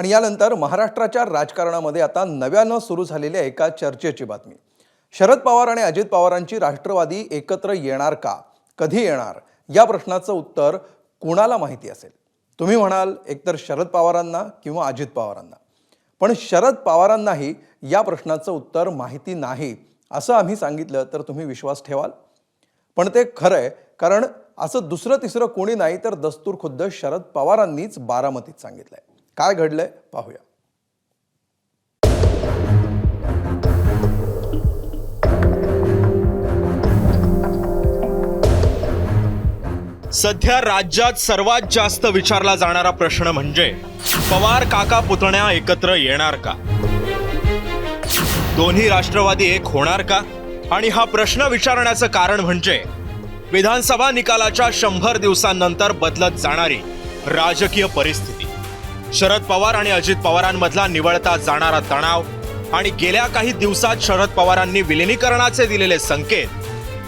आणि यानंतर महाराष्ट्राच्या राजकारणामध्ये आता नव्यानं सुरू झालेल्या एका चर्चेची बातमी. शरद पवार आणि अजित पवारांची राष्ट्रवादी एकत्र येणार का? कधी येणार? या प्रश्नाचं उत्तर कुणाला माहिती असेल? तुम्ही म्हणाल एकतर शरद पवारांना किंवा अजित पवारांना. पण शरद पवारांनाही या प्रश्नाचं उत्तर माहिती नाही असं आम्ही सांगितलं तर तुम्ही विश्वास ठेवाल? पण ते खरं आहे कारण असं दुसरं तिसरं कोणी नाही तर दस्तूर खुद्द शरद पवारांनीच बारामतीत सांगितलंय. काय घडलंय पाहूया. सध्या राज्यात सर्वात जास्त विचारला जाणारा प्रश्न म्हणजे पवार काका पुतण्या एकत्र येणार का? दोन्ही राष्ट्रवादी एक होणार का? आणि हा प्रश्न विचारण्याचं कारण म्हणजे विधानसभा निकालाच्या शंभर दिवसांनंतर बदलत जाणारी राजकीय परिस्थिती. शरद पवार आणि अजित पवारांमधला निवळता जाणारा तणाव आणि गेल्या काही दिवसात शरद पवारांनी विलिनीकरणाचे दिलेले संकेत.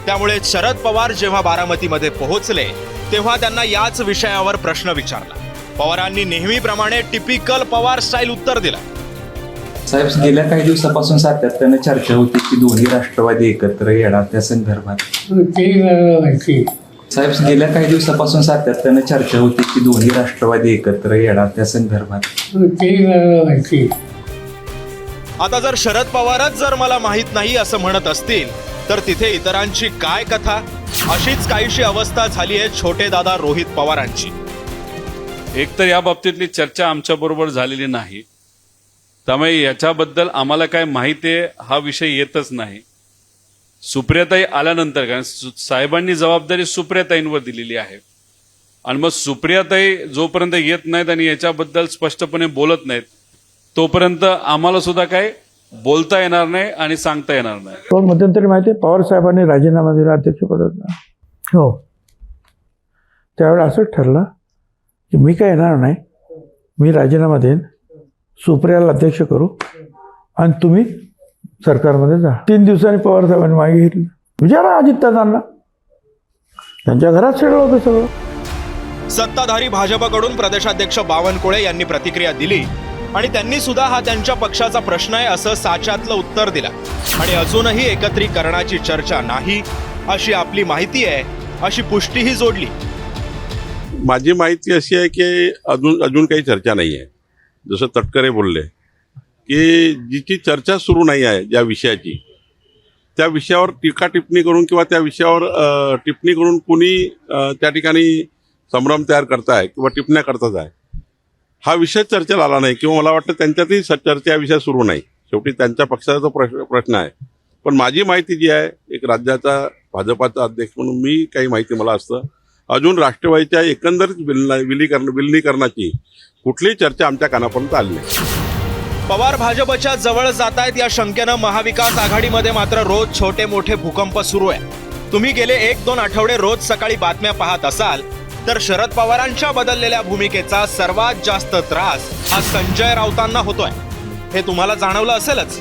त्यामुळे शरद पवार जेव्हा बारामतीमध्ये पोहोचले तेव्हा त्यांना याच विषयावर प्रश्न विचारला. पवारांनी नेहमीप्रमाणे टिपिकल पवार स्टाईल उत्तर दिलं. साहेब गेल्या काही दिवसापासून सातत्यानं चर्चा होती की दोन्ही राष्ट्रवादी एकत्र येणार त्या संदर्भात. साहेब गेल्या काही दिवसापासून सातत्यानं चर्चा होती की दोन्ही राष्ट्रवादी एकत्र येणार त्या संदर्भात. आता जर शरद पवारच जर मला माहीत नाही असं म्हणत असतील तर तिथे इतरांची काय कथा? अशीच काहीशी अवस्था झाली आहे छोटे दादा रोहित पवारांची. एकतर या बाबतीतली चर्चा आमच्या बरोबर झालेली नाही. त्यामुळे याच्याबद्दल आम्हाला काय माहिती आहे हा विषय येतच नाही. सुप्रियाताई आल्यानंतर कारण सु- साहेबांनी जबाबदारी सुप्रियाताईंवर दिलेली आहे. आणि मग सुप्रियाताई जोपर्यंत येत नाहीत आणि याच्याबद्दल स्पष्टपणे बोलत नाहीत तोपर्यंत आम्हाला सुद्धा काय बोलता येणार नाही आणि सांगता येणार नाही. तो मध्यंतरी माहिती आहे पवार साहेबांनी राजीनामा दिला अध्यक्षपदाचा हो. त्यावेळेला असंच ठरलं की मी काय येणार नाही मी राजीनामा देईन सुप्रियाला अध्यक्ष करू आणि तुम्ही सरकारमध्ये जा. तीन दिवसांनी पवार साहेबांनी मागे घेतली. विचारा अजितदादांना. त्यांच्या घरात सगळं होतं सगळं. सत्ताधारी भाजपकडून प्रदेशाध्यक्ष बावनकुळे यांनी प्रतिक्रिया दिली आणि त्यांनी सुद्धा हा त्यांच्या पक्षाचा प्रश्न आहे असं साच्यातलं उत्तर दिलं. आणि अजूनही एकत्रीकरणाची चर्चा नाही अशी आपली माहिती आहे अशी पुष्टीही जोडली. माझी माहिती अशी आहे की अजून अजून काही चर्चा नाही आहे. जसं तटकरे बोलले की जिची चर्चा सुरू नाही आहे ज्या विषयाची त्या विषयावर टीका टिप्पणी करून किंवा त्या विषयावर टिप्पणी करून कुणी त्या ठिकाणी संभ्रम तयार करताय किंवा टिप्पण्या करताच आहे हा विषय चर्चेला आला नाही किंवा मला वाटतं त्यांच्यातही स- चर्चा या विषय सुरू नाही. शेवटी त्यांच्या पक्षाचा तो प्रश्न प्रश्न आहे. पण माझी माहिती जी आहे एक राज्याचा भाजपाचा अध्यक्ष म्हणून मी काही माहिती मला असतं. अजून राष्ट्रवादीच्या एकंदरीत विलना विलीकरण विलिनीकरणाची कुठलीही चर्चा आमच्या कानापर्यंत आली नाही. पवार भाजपच्या जवळ जात आहेत या शंकेनं महाविकास आघाडीमध्ये मात्र रोज छोटे मोठे भूकंप सुरू आहे. तुम्ही गेले एक दोन आठवडे रोज सकाळी बातम्या पाहत असाल तर शरद पवारांच्या बदललेल्या भूमिकेचा सर्वात जास्त त्रास हा संजय राऊतांना होतोय. हे तुम्हाला जाणवलं असेलच.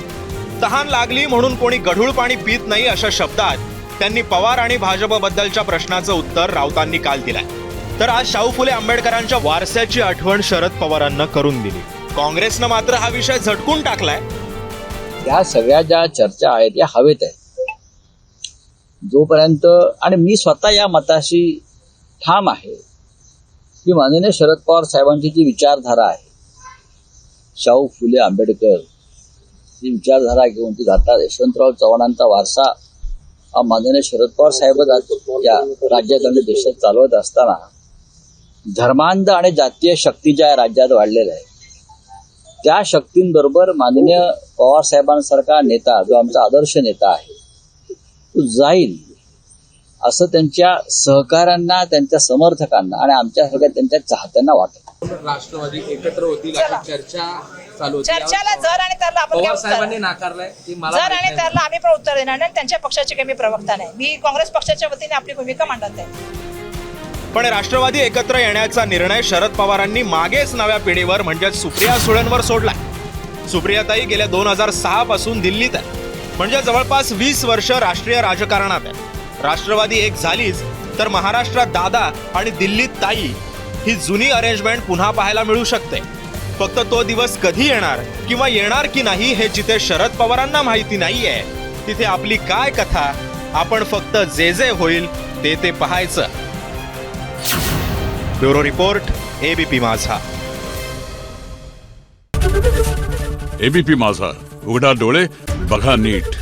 तहान लागली म्हणून कोणी गढूळ पाणी पित नाही अशा शब्दात त्यांनी पवार आणि भाजपबद्दलच्या प्रश्नाचं उत्तर राऊतांनी काल दिलंय. तर आज शाहू फुले आंबेडकरांच्या वारसाची आठवण शरद पवारांना करून दिली. काँग्रेसनं मात्र हा विषय झटकून टाकलाय. या सगळ्या ज्या चर्चा आहेत या हवेत आहेत जोपर्यंत आणि मी स्वतः या मताशी ठाम आहे की माननीय शरद पवार साहेबांची जी विचारधारा आहे शाहू फुले आंबेडकर जी विचारधारा घेऊन ती जातात यशवंतराव चव्हाणांचा वारसा हा माननीय शरद पवार साहेब या राज्यात आणि देशात चालवत असताना धर्मांध आणि जातीय शक्ती ज्या राज्यात वाढलेल्या आहे त्या शक्तींबरोबर माननीय पवार साहेबांसारखा नेता जो आमचा आदर्श नेता आहे तो जाईल. असं त्यांच्या सहकाऱ्यांना त्यांच्या समर्थकांना आणि आमच्या सगळ्या त्यांच्या चाहत्यांना वाटत. राष्ट्रवादी एकत्र होतील अशी चर्चा चालू होती. चर्चाला जर आणि त्याला आपण नाकारलंय जर आणि. त्याला आम्ही पण उत्तर देणार नाही आणि त्यांच्या पक्षाची काही मी प्रवक्ता नाही. मी काँग्रेस पक्षाच्या वतीने आपली भूमिका मांडत आहे. पण राष्ट्रवादी एकत्र येण्याचा निर्णय शरद पवारांनी मागेच नव्या पिढीवर म्हणजेच सुप्रिया सुळेंवर सोडला सुप्रियाताई गेल्या दोन हजार सहा पासून दिल्लीत आहे म्हणजे जवळपास वीस वर्ष राष्ट्रीय राजकारणात आहे राष्ट्रवादी एक झालीच तर महाराष्ट्रात दादा आणि दिल्लीत ताई ही जुनी अरेंजमेंट पुन्हा पाहायला मिळू शकते. फक्त तो दिवस कधी येणार किंवा येणार की नाही हे जिथे शरद पवारांना माहिती नाहीये तिथे आपली काय कथा आपण फक्त जे जे होईल ते ते पाहायचं. Bureau report ABP Majha. ABP Majha. उघडा डोळे बघा नीट.